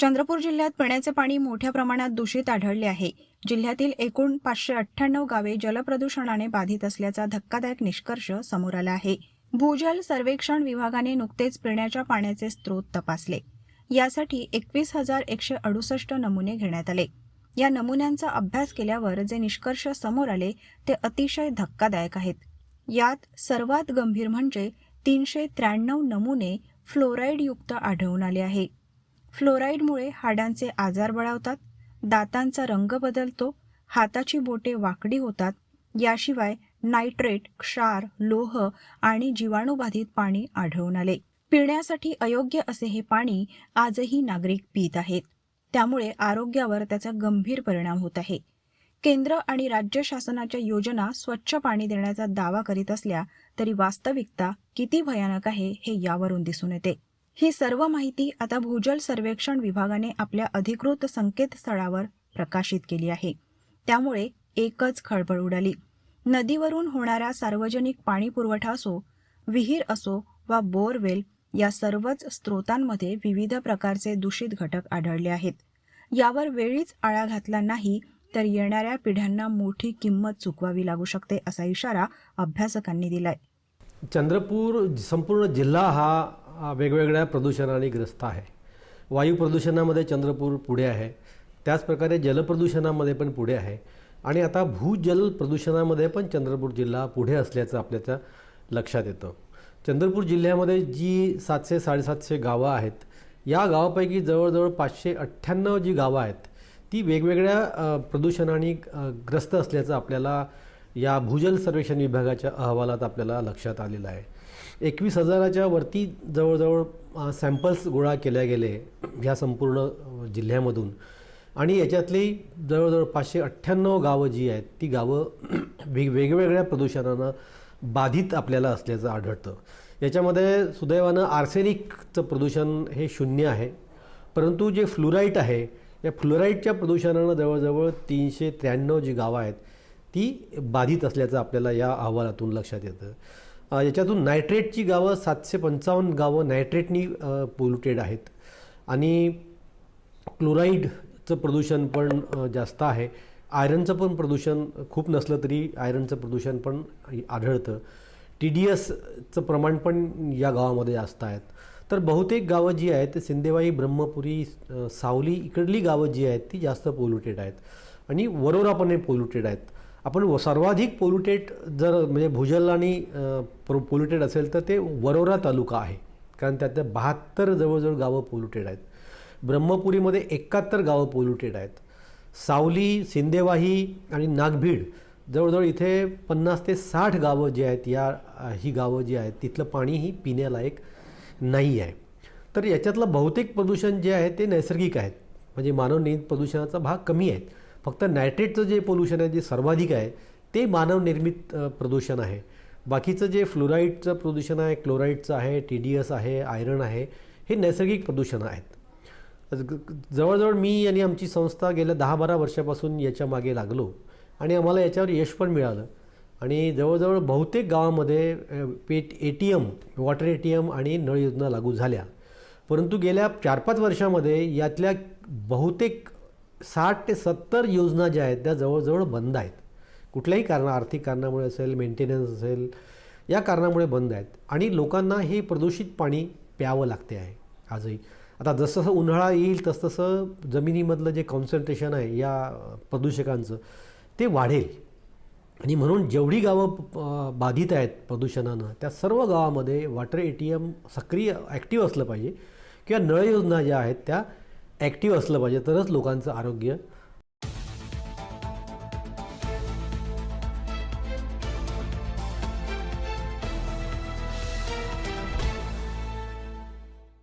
चंद्रपूर जिल्ह्यात पिण्याचे पाणी मोठ्या प्रमाणात दूषित आढळले आहे. जिल्ह्यातील एकूण पाचशे अठ्ठ्याण्णव गावे जलप्रदूषणाने बाधित असल्याचा धक्कादायक निष्कर्ष समोर आला आहे. भूजल सर्वेक्षण विभागाने नुकतेच पिण्याच्या पाण्याचे स्रोत तपासले. यासाठी एकवीस हजार एकशे अडुसष्ट नमुने घेण्यात आले. या नमुन्यांचा अभ्यास केल्यावर जे निष्कर्ष समोर आले ते अतिशय धक्कादायक आहेत. यात सर्वात गंभीर म्हणजे तीनशे त्र्याण्णव नमुने फ्लोराईडयुक्त आढळून आले आहे. फ्लोराईडमुळे हाडांचे आजार बळावतात दातांचा रंग बदलतो हाताची बोटे वाकडी होतात याशिवाय नायट्रेट क्षार लोह आणि जीवाणूबाधित पाणी आढळून आले. पिण्यासाठी अयोग्य असे हे पाणी आजही नागरिक पित आहेत. त्यामुळे आरोग्यावर त्याचा गंभीर परिणाम होत आहे. केंद्र आणि राज्य शासनाच्या योजना स्वच्छ पाणी देण्याचा दावा करीत असल्या तरी वास्तविकता किती भयानक आहे हे यावरून दिसून येते. ही सर्व माहिती आता भूजल सर्वेक्षण विभागाने आपल्या अधिकृत संकेतस्थळावर प्रकाशित केली आहे. त्यामुळे एकच खळबळ उडाली. नदीवरून होणारा सार्वजनिक पाणी पुरवठा असो विहीर असो वा बोरवेल या सर्वच स्रोतांमध्ये विविध प्रकारचे दूषित घटक आढळले आहेत. यावर वेळीच आळा घातला नाही तर येणाऱ्या पिढ्यांना मोठी किंमत चुकवावी लागू शकते असा इशारा अभ्यासकांनी दिलाय. चंद्रपूर संपूर्ण जिल्हा हा हा वेगवेगळ्या प्रदूषणाने ग्रस्त आहे. वायू प्रदूषणामध्ये चंद्रपूर पुढे आहे. त्याचप्रकारे जलप्रदूषणामध्ये पण पुढे आहे. आणि आता भूजल प्रदूषणामध्ये पण चंद्रपूर जिल्हा पुढे असल्याचं आपल्याच्या लक्षात येतं. चंद्रपूर जिल्ह्यामध्ये जी सातशे साडेसातशे गावं आहेत या गावापैकी जवळजवळ पाचशे अठ्ठ्याण्णव जी गावं आहेत ती वेगवेगळ्या प्रदूषणाने ग्रस्त असल्याचं आपल्याला या भूजल सर्वेक्षण विभागाच्या अहवालात आपल्याला लक्षात आलेलं आहे. एकवीस हजाराच्या वरती जवळजवळ सॅम्पल्स गोळा केल्या गेले ह्या संपूर्ण जिल्ह्यामधून. आणि याच्यातली जवळजवळ पाचशे अठ्ठ्याण्णव गावं जी आहेत ती गावं वेग वेगवेगळ्या प्रदूषणानं बाधित आपल्याला असल्याचं आढळतं. याच्यामध्ये सुदैवानं आर्सेनिकचं प्रदूषण हे शून्य आहे. परंतु जे फ्लुराईट आहे या फ्लुराईटच्या प्रदूषणानं जवळजवळ तीनशे त्र्याण्णव जी गावं आहेत ती बाधित असल्याचं आपल्याला या अहवालातून लक्षात येतं. याच्यातून नायट्रेटची गावं सातशे पंचावन्न गावं नायट्रेटनी पोल्युटेड आहेत. आणि क्लोराईडचं प्रदूषण पण जास्त आहे. आयरनचं पण प्रदूषण खूप नसलं तरी आयरनचं प्रदूषण पण आढळतं. टी डी एसचं प्रमाण पण या गावामध्ये जास्त आहेत. तर बहुतेक गावं जी आहेत सिंदेवाई ब्रह्मपुरी सावली इकडली गावं जी आहेत ती जास्त पोल्युटेड आहेत. आणि वरोरा पण हे पोल्युटेड आहेत. आपण व- सर्वाधिक पोल्युटेड जर म्हणजे भूजल आणि पोल्युटेड असेल तर ते वरोरा तालुका आहे. कारण त्यातल्या बहात्तर जवळजवळ गावं पोल्युटेड आहेत. ब्रह्मपुरीमध्ये एकाहत्तर गावं पोल्युटेड आहेत. सावली सिंदेवाही आणि नागभीड जवळजवळ इथे पन्नास ते साठ गावं जी आहेत या ही गावं जी आहेत तिथलं पाणीही पिण्यालायक नाही आहे. तर याच्यातलं बहुतेक प्रदूषण जे आहे ते नैसर्गिक आहेत. म्हणजे मानवनिर्मित प्रदूषणाचा भाग कमी आहेत. फक्त नायट्रेटचं जे पोल्युशन आहे जे सर्वाधिक आहे ते मानवनिर्मित प्रदूषण आहे. बाकीचं जे फ्लोराईडचं प्रदूषण आहे क्लोराईडचं आहे टी डी एस आहे आयरन आहे हे नैसर्गिक प्रदूषणं आहेत. जवळजवळ मी आणि आमची संस्था गेल्या दहा बारा वर्षापासून याच्या मागे लागलो आणि आम्हाला याच्यावर यश पण मिळालं. आणि जवळजवळ बहुतेक गावामध्ये पेट A T M water A T M आणि नळ योजना लागू झाल्या. परंतु गेल्या चार पाच वर्षामध्ये यातल्या बहुतेक साठ ते सत्तर योजना ज्या आहेत त्या जवळजवळ बंद आहेत. कुठल्याही कारण आर्थिक कारणामुळे असेल मेंटेनन्स असेल या कारणामुळे बंद आहेत. आणि लोकांना हे प्रदूषित पाणी प्यावं लागते आहे. आजही. आता जसजसं उन्हाळा येईल तसतसं जमिनीमधलं जे कॉन्सन्ट्रेशन आहे या प्रदूषकांचं ते वाढेल. आणि म्हणून जेवढी गावं बाधित आहेत प्रदूषणानं त्या सर्व गावामध्ये वॉटर ए टी एम सक्रिय ॲक्टिव्ह असलं पाहिजे. किंवा नळ योजना ज्या आहेत त्या ॲक्टिव्ह असलं पाहिजे तरच लोकांचं आरोग्य